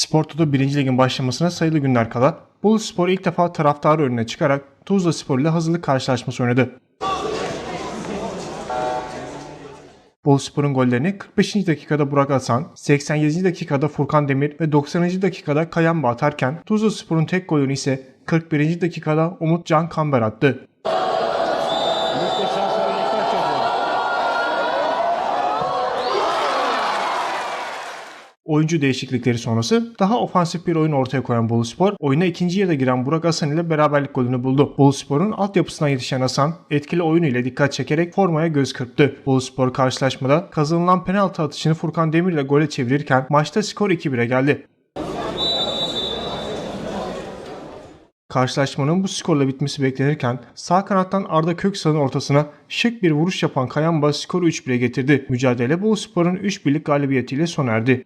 Spor Toto 1. Lig'in başlamasına sayılı günler kala Bolu Spor ilk defa taraftarı önüne çıkarak Tuzla Spor ile hazırlık karşılaşması oynadı. Bolu Spor'un gollerini 45. dakikada Burak Asan, 87. dakikada Furkan Demir ve 90. dakikada Kayan Bağ atarken Tuzla Spor'un tek golünü ise 41. dakikada Umut Can Kamber attı. Oyuncu değişiklikleri sonrası daha ofansif bir oyun ortaya koyan Boluspor, oyuna ikinci yarıda giren Burak Hasan ile beraberlik golünü buldu. Boluspor'un altyapısından yetişen Hasan, etkili oyunu ile dikkat çekerek formaya göz kırptı. Boluspor karşılaşmada kazanılan penaltı atışını Furkan Demir ile gole çevirirken maçta skor 2-1'e geldi. Karşılaşmanın bu skorla bitmesi beklenirken sağ kanattan Arda Köksal'ın ortasına şık bir vuruş yapan Kayan Bas skoru 3-1'e getirdi. Mücadele Boluspor'un 3-1'lik galibiyetiyle sona erdi.